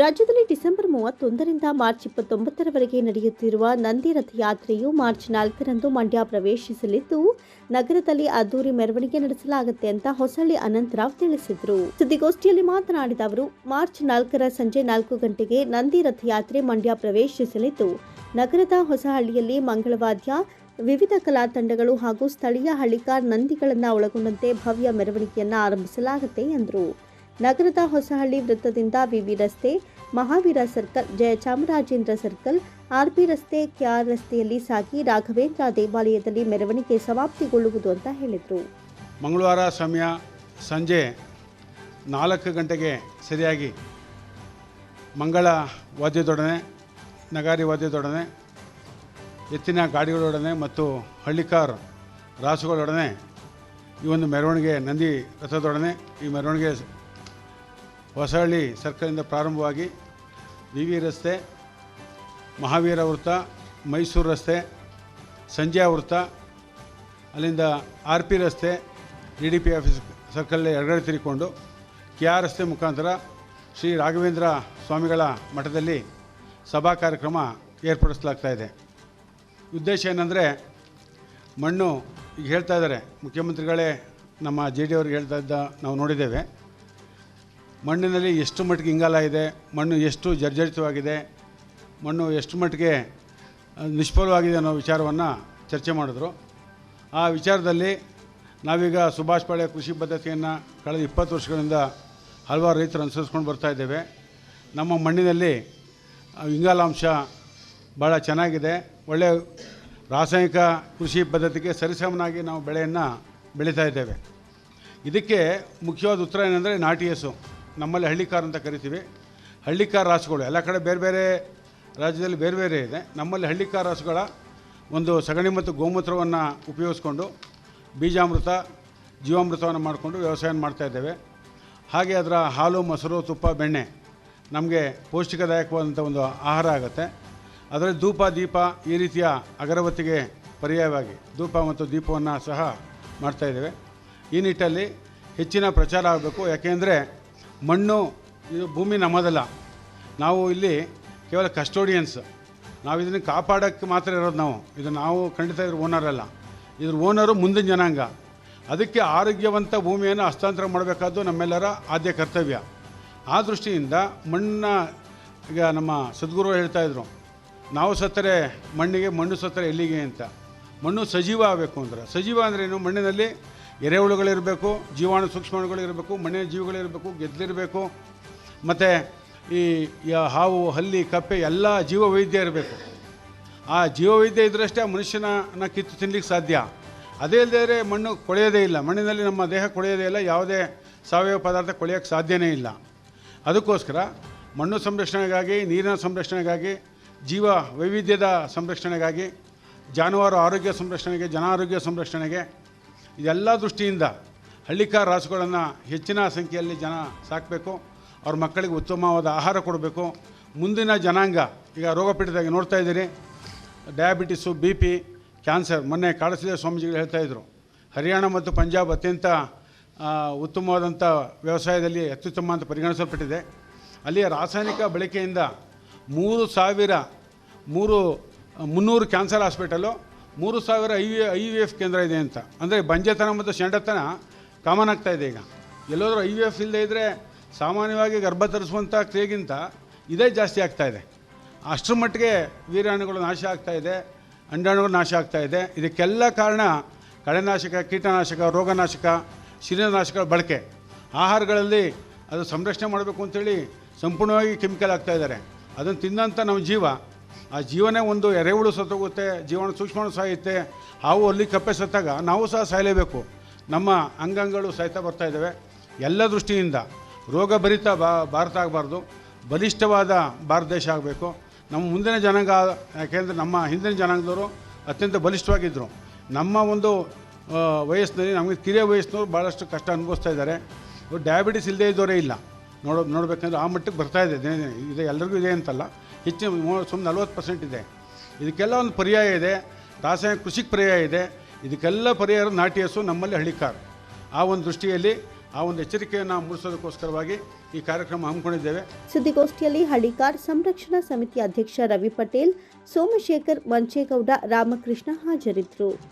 ರಾಜ್ಯದಲ್ಲಿ December ಮೂವತ್ತೊಂದರಿಂದ March ಇಪ್ಪತ್ತೊಂಬತ್ತರವರೆಗೆ ನಡೆಯುತ್ತಿರುವ Nandi ರಥಯಾತ್ರೆಯು March ನಾಲ್ಕರಂದು ಮಂಡ್ಯ ಪ್ರವೇಶಿಸಲಿದ್ದು, ನಗರದಲ್ಲಿ ಅದ್ದೂರಿ ಮೆರವಣಿಗೆ ನಡೆಸಲಾಗುತ್ತೆ ಅಂತ ಹೊಸಳ್ಳಿ ಅನಂತರಾವ್ ತಿಳಿಸಿದರು. ಸುದ್ದಿಗೋಷ್ಠಿಯಲ್ಲಿ ಮಾತನಾಡಿದ ಅವರು, ಮಾರ್ಚ್ ನಾಲ್ಕರ ಸಂಜೆ ನಾಲ್ಕು ಗಂಟೆಗೆ ನಂದಿ ರಥಯಾತ್ರೆ ಮಂಡ್ಯ ಪ್ರವೇಶಿಸಲಿದ್ದು, ನಗರದ ಹೊಸಹಳ್ಳಿಯಲ್ಲಿ ಮಂಗಳವಾದ್ಯ, ವಿವಿಧ ಕಲಾ ತಂಡಗಳು ಹಾಗೂ ಸ್ಥಳೀಯ ಹಳ್ಳಿಕಾರ್ ನಂದಿಗಳನ್ನು ಒಳಗೊಂಡಂತೆ ಭವ್ಯ ಮೆರವಣಿಗೆಯನ್ನು ಆರಂಭಿಸಲಾಗುತ್ತೆ ಎಂದರು. ನಗರದ ಹೊಸಹಳ್ಳಿ ವೃತ್ತದಿಂದ ವಿವಿ ರಸ್ತೆ, Mahaveera circle Jayachamarajendra circle RP ರಸ್ತೆ, ಕೆಆರ್ ರಸ್ತೆಯಲ್ಲಿ ಸಾಗಿ ರಾಘವೇಂದ್ರ ದೇವಾಲಯದಲ್ಲಿ ಮೆರವಣಿಗೆ ಸಮಾಪ್ತಿಗೊಳ್ಳುವುದು ಅಂತ ಹೇಳಿದರು. ಮಂಗಳವಾರ ಸಮಯ ಸಂಜೆ ನಾಲ್ಕು ಗಂಟೆಗೆ ಸರಿಯಾಗಿ ಮಂಗಳ ವಾದ್ಯದೊಡನೆ, ನಗಾರಿ ವಾದ್ಯದೊಡನೆ, ಎತ್ತಿನ ಗಾಡಿಗಳೊಡನೆ ಮತ್ತು ಹಳ್ಳಿಕಾರ್ ರಾಸುಗಳೊಡನೆ ಈ ಒಂದು ಮೆರವಣಿಗೆ ನಂದಿ ರಥದೊಡನೆ ಈ ಮೆರವಣಿಗೆ ಹೊಸಹಳ್ಳಿ ಸರ್ಕಲಿಂದ ಪ್ರಾರಂಭವಾಗಿ ವಿ ವಿ ರಸ್ತೆ, ಮಹಾವೀರ ವೃತ್ತ, ಮೈಸೂರು ರಸ್ತೆ, ಸಂಜಯ ವೃತ್ತ, ಅಲ್ಲಿಂದ ಆರ್ ಪಿ ರಸ್ತೆ, ಡಿ ಡಿ ಪಿ ಆಫೀಸ್ ಸರ್ಕಲ್ಲೇ ಎಡಗಡೆ ತಿರುಗಿಕೊಂಡು ಕೆ ಆರ್ ರಸ್ತೆ ಮುಖಾಂತರ ಶ್ರೀ ರಾಘವೇಂದ್ರ ಸ್ವಾಮಿಗಳ ಮಠದಲ್ಲಿ ಸಭಾ ಕಾರ್ಯಕ್ರಮ ಏರ್ಪಡಿಸಲಾಗ್ತಾ ಇದೆ. ಉದ್ದೇಶ ಏನಂದರೆ ಮಣ್ಣು ಈಗ ಹೇಳ್ತಾ ಇದ್ದಾರೆ. ಮುಖ್ಯಮಂತ್ರಿಗಳೇ ನಮ್ಮ ಜೆ ಡಿ ಅವ್ರಿಗೆ ಹೇಳ್ತಾ ಇದ್ದ ನಾವು ನೋಡಿದ್ದೇವೆ. ಮಣ್ಣಿನಲ್ಲಿ ಎಷ್ಟು ಮಟ್ಟಿಗೆ ಇಂಗಾಲ ಇದೆ, ಮಣ್ಣು ಎಷ್ಟು ಜರ್ಜರಿತವಾಗಿದೆ, ಮಣ್ಣು ಎಷ್ಟು ಮಟ್ಟಿಗೆ ನಿಷ್ಫಲವಾಗಿದೆ ಅನ್ನೋ ವಿಚಾರವನ್ನು ಚರ್ಚೆ ಮಾಡಿದ್ರು. ಆ ವಿಚಾರದಲ್ಲಿ ನಾವೀಗ ಸುಭಾಷ್ ಪಾಳ್ಯ ಕೃಷಿ ಪದ್ಧತಿಯನ್ನು ಕಳೆದ ಇಪ್ಪತ್ತು ವರ್ಷಗಳಿಂದ ಹಲವಾರು ರೈತರು ಅನುಸರಿಸ್ಕೊಂಡು ಬರ್ತಾ ಇದ್ದೇವೆ. ನಮ್ಮ ಮಣ್ಣಿನಲ್ಲಿ ಇಂಗಾಲಾಂಶ ಭಾಳ ಚೆನ್ನಾಗಿದೆ. ಒಳ್ಳೆಯ ರಾಸಾಯನಿಕ ಕೃಷಿ ಪದ್ಧತಿಗೆ ಸರಿಸಮನಾಗಿ ನಾವು ಬೆಳೆಯನ್ನು ಬೆಳೀತಾ ಇದ್ದೇವೆ. ಇದಕ್ಕೆ ಮುಖ್ಯವಾದ ಉತ್ತರ ಏನಂದರೆ ನಾಟಿ ಹಸು. ನಮ್ಮಲ್ಲಿ ಹಳ್ಳಿಕಾರ್ ಅಂತ ಕರಿತೀವಿ. ಹಳ್ಳಿಕಾರ್ ರಾಸುಗಳು, ಎಲ್ಲ ಕಡೆ ಬೇರೆ ಬೇರೆ ರಾಜ್ಯದಲ್ಲಿ ಬೇರೆ ಬೇರೆ ಇದೆ. ನಮ್ಮಲ್ಲಿ ಹಳ್ಳಿಕಾರ್ ರಾಸುಗಳ ಒಂದು ಸಗಣಿ ಮತ್ತು ಗೋಮೂತ್ರವನ್ನು ಉಪಯೋಗಿಸ್ಕೊಂಡು ಬೀಜಾಮೃತ, ಜೀವಾಮೃತವನ್ನು ಮಾಡಿಕೊಂಡು ವ್ಯವಸಾಯ ಮಾಡ್ತಾ ಇದ್ದೇವೆ. ಹಾಗೆ ಅದರ ಹಾಲು, ಮೊಸರು, ತುಪ್ಪ, ಬೆಣ್ಣೆ ನಮಗೆ ಪೌಷ್ಟಿಕದಾಯಕವಾದಂಥ ಒಂದು ಆಹಾರ ಆಗುತ್ತೆ. ಅದರಲ್ಲಿ ಧೂಪ, ದೀಪ ಈ ರೀತಿಯ ಅಗರಬತ್ತಿಗೆ ಪರ್ಯಾಯವಾಗಿ ಧೂಪ ಮತ್ತು ದೀಪವನ್ನು ಸಹ ಮಾಡ್ತಾಯಿದ್ದೇವೆ ಈ ನಿಟ್ಟಲ್ಲಿ ಹೆಚ್ಚಿನ ಪ್ರಚಾರ ಆಗಬೇಕು. ಯಾಕೆಂದರೆ ಮಣ್ಣು ಇದು ಭೂಮಿ ನಮ್ಮದಲ್ಲ. ನಾವು ಇಲ್ಲಿ ಕೇವಲ ಕಸ್ಟೋಡಿಯನ್ಸ್ ನಾವು ಇದನ್ನು ಕಾಪಾಡೋಕ್ಕೆ ಮಾತ್ರ ಇರೋದು ನಾವು. ಇದು ನಾವು ಖಂಡಿತ ಇದ್ರ ಓನರ್ ಅಲ್ಲ. ಇದ್ರ ಓನರು ಮುಂದಿನ ಜನಾಂಗ. ಅದಕ್ಕೆ ಆರೋಗ್ಯವಂತ ಭೂಮಿಯನ್ನು ಹಸ್ತಾಂತರ ಮಾಡಬೇಕಾದ್ದು ನಮ್ಮೆಲ್ಲರ ಆದ್ಯ ಕರ್ತವ್ಯ. ಆ ದೃಷ್ಟಿಯಿಂದ ಮಣ್ಣ, ಈಗ ನಮ್ಮ ಸದ್ಗುರು ಹೇಳ್ತಾ ಇದ್ರು, ನಾವು ಸತ್ತರೆ ಮಣ್ಣಿಗೆ ಮಣ್ಣು ಸತ್ತರೆ ಎಲ್ಲಿಗೆ ಅಂತ. ಮಣ್ಣು ಸಜೀವ ಆಗಬೇಕು ಅಂದ್ರೆ, ಸಜೀವ ಅಂದ್ರೇನು ಮಣ್ಣಿನಲ್ಲಿ ಎರೆಹುಳುಗಳಿರಬೇಕು, ಜೀವಾಣು ಸೂಕ್ಷ್ಮಾಣುಗಳಿರಬೇಕು ಮಣ್ಣಿನ ಜೀವಿಗಳಿರಬೇಕು ಗೆದ್ದಲಿರಬೇಕು ಮತ್ತು ಈ ಹಾವು, ಹಲ್ಲಿ, ಕಪ್ಪೆ ಎಲ್ಲ ಜೀವವೈದ್ಯ ಇರಬೇಕು. ಆ ಜೀವವೈದ್ಯ ಇದ್ದರಷ್ಟೇ ಮನುಷ್ಯನ ಕಿತ್ತು ತಿನ್ನಲಿಕ್ಕೆ ಸಾಧ್ಯ. ಅದೇ ಇಲ್ಲದೇ ಮಣ್ಣು ಕೊಳೆಯೋದೇ ಇಲ್ಲ. ಮಣ್ಣಿನಲ್ಲಿ ನಮ್ಮ ದೇಹ ಕೊಳೆಯೋದೇ ಇಲ್ಲ, ಯಾವುದೇ ಸಾವಯವ ಪದಾರ್ಥ ಕೊಳೆಯೋಕ್ಕೆ ಸಾಧ್ಯನೇ ಇಲ್ಲ. ಅದಕ್ಕೋಸ್ಕರ ಮಣ್ಣು ಸಂರಕ್ಷಣೆಗಾಗಿ, ನೀರಿನ ಸಂರಕ್ಷಣೆಗಾಗಿ, ಜೀವ ವೈವಿಧ್ಯದ ಸಂರಕ್ಷಣೆಗಾಗಿ, ಜಾನುವಾರು ಆರೋಗ್ಯ ಸಂರಕ್ಷಣೆಗೆ ಜನ ಆರೋಗ್ಯ ಸಂರಕ್ಷಣೆಗೆ ಇದೆಲ್ಲ ದೃಷ್ಟಿಯಿಂದ ಹಳ್ಳಿಕಾರ ರಾಸುಗಳನ್ನು ಹೆಚ್ಚಿನ ಸಂಖ್ಯೆಯಲ್ಲಿ ಜನ ಸಾಕಬೇಕು, ಅವ್ರ ಮಕ್ಕಳಿಗೆ ಉತ್ತಮವಾದ ಆಹಾರ ಕೊಡಬೇಕು. ಮುಂದಿನ ಜನಾಂಗ, ಈಗ ರೋಗಪೀಡಿತಾಗಿ ನೋಡ್ತಾ ಇದ್ದೀರಿ. ಡಯಾಬಿಟಿಸು ಬಿ ಪಿ ಕ್ಯಾನ್ಸರ್ ಮೊನ್ನೆ ಕಾಡಸಿದ ಸ್ವಾಮೀಜಿಗಳು ಹೇಳ್ತಾಯಿದ್ರು ಹರಿಯಾಣ ಮತ್ತು ಪಂಜಾಬ್ ಅತ್ಯಂತ ಉತ್ತಮವಾದಂಥ ವ್ಯವಸಾಯದಲ್ಲಿ ಅತ್ಯುತ್ತಮ ಅಂತ ಪರಿಗಣಿಸಲ್ಪಟ್ಟಿದೆ. ಅಲ್ಲಿಯ ರಾಸಾಯನಿಕ ಬಳಕೆಯಿಂದ ಮೂರು ಸಾವಿರ, ಮೂರು, ಮುನ್ನೂರು ಕ್ಯಾನ್ಸರ್ ಹಾಸ್ಪಿಟಲು ಮೂರು ಸಾವಿರ ಐ ಐ ವಿ ಎಫ್ ಕೇಂದ್ರ ಇದೆ ಅಂತ. ಅಂದರೆ ಬಂಜೆತನ ಮತ್ತು ಶಂಡತನ ಕಾಮನ್ ಆಗ್ತಾ ಇದೆ ಈಗ. ಎಲ್ಲೋದ್ರೂ ಐ ವಿ ಎಫ್ ಇಲ್ಲದೆ ಇದ್ದರೆ ಸಾಮಾನ್ಯವಾಗಿ ಗರ್ಭ ತರಿಸುವಂಥ ಕ್ರಿಯೆಗಿಂತ ಇದೇ ಜಾಸ್ತಿ ಆಗ್ತಾ ಇದೆ. ಅಷ್ಟರ ಮಟ್ಟಿಗೆ ವೀರಾಣುಗಳು ನಾಶ ಆಗ್ತಾ ಇದೆ, ಅಂಡಾಣುಗಳು ನಾಶ ಆಗ್ತಾ ಇದೆ. ಇದಕ್ಕೆಲ್ಲ ಕಾರಣ ಕಳೆನಾಶಕ, ಕೀಟನಾಶಕ, ರೋಗನಾಶಕ ಶಿಲೀಂಧ್ರನಾಶಕಗಳ ಬಳಕೆ. ಆಹಾರಗಳಲ್ಲಿ ಅದು ಸಂರಕ್ಷಣೆ ಮಾಡಬೇಕು ಅಂತೇಳಿ ಸಂಪೂರ್ಣವಾಗಿ ಕೆಮಿಕಲ್ ಆಗ್ತಾ ಇದ್ದಾರೆ. ಅದನ್ನು ತಿಂದಂಥ ನಮ್ಮ ಜೀವ ಆ ಜೀವನೇ ಒಂದು ಎರೆಹುಳು ಸತ್ತೋಗುತ್ತೆ, ಜೀವನ ಸೂಕ್ಷ್ಮ ಸಾಯುತ್ತೆ. ಹಾವು ಅಲ್ಲಿ ಕಪ್ಪೆ ಸತ್ತಾಗ ನಾವು ಸಹ ಸಾಯಲೇಬೇಕು. ನಮ್ಮ ಅಂಗಾಂಗಗಳು ಸಹಿತ ಬರ್ತಾ ಇದ್ದಾವೆ. ಎಲ್ಲ ದೃಷ್ಟಿಯಿಂದ ರೋಗ ಭರಿತ ಬಾ, ಭಾರತ ಆಗಬಾರ್ದು. ಬಲಿಷ್ಠವಾದ ಭಾರತ ದೇಶ ಆಗಬೇಕು. ನಮ್ಮ ಮುಂದಿನ ಜನಾಂಗ, ಯಾಕೆಂದರೆ ನಮ್ಮ ಹಿಂದಿನ ಜನಾಂಗದವರು ಅತ್ಯಂತ ಬಲಿಷ್ಠವಾಗಿದ್ದರು ನಮ್ಮ ಒಂದು ವಯಸ್ಸಿನಲ್ಲಿ ನಮಗೆ ಕಿರಿಯ ವಯಸ್ಸಿನವರು ಭಾಳಷ್ಟು ಕಷ್ಟ ಅನುಭವಿಸ್ತಾ ಇದ್ದಾರೆ. ಡಯಾಬಿಟಿಸ್ ಇಲ್ಲದೇ ಇದ್ದವರೇ ಇಲ್ಲ. ನೋಡೋ, ನೋಡಬೇಕಂದ್ರೆ ಆ ಮಟ್ಟಕ್ಕೆ ಬರ್ತಾ ಇದೆ. ಇದೆ. ಎಲ್ಲರಿಗೂ ಇದೆ ಅಂತಲ್ಲ. ಹೆಚ್ಚಿನ ಸುಮ್ಮನೆ ನಲವತ್ತು ಪರ್ಸೆಂಟ್ ಇದೆ. ಇದಕ್ಕೆಲ್ಲ ಒಂದು ಪರ್ಯಾಯ ಇದೆ. ರಾಸಾಯನಿಕ ಕೃಷಿಗೆ ಪರ್ಯಾಯ ಇದೆ. ಇದಕ್ಕೆಲ್ಲ ಪರಿಹಾರ ನಾಟಿ ನಮ್ಮಲ್ಲಿ ಹಳ್ಳಿಕಾರು ಆ ಒಂದು ದೃಷ್ಟಿಯಲ್ಲಿ, ಆ ಒಂದು ಎಚ್ಚರಿಕೆಯನ್ನು ಮೂಡಿಸೋದಕ್ಕೋಸ್ಕರವಾಗಿ ಈ ಕಾರ್ಯಕ್ರಮ ಹಮ್ಮಿಕೊಂಡಿದ್ದೇವೆ. ಸುದ್ದಿಗೋಷ್ಠಿಯಲ್ಲಿ ಹಳ್ಳಿಕಾರ್ ಸಂರಕ್ಷಣಾ ಸಮಿತಿ ಅಧ್ಯಕ್ಷ ರವಿ ಪಟೇಲ್, ಸೋಮಶೇಖರ್ ಮಂಚೇಗೌಡ, ರಾಮಕೃಷ್ಣ ಹಾಜರಿದ್ದರು.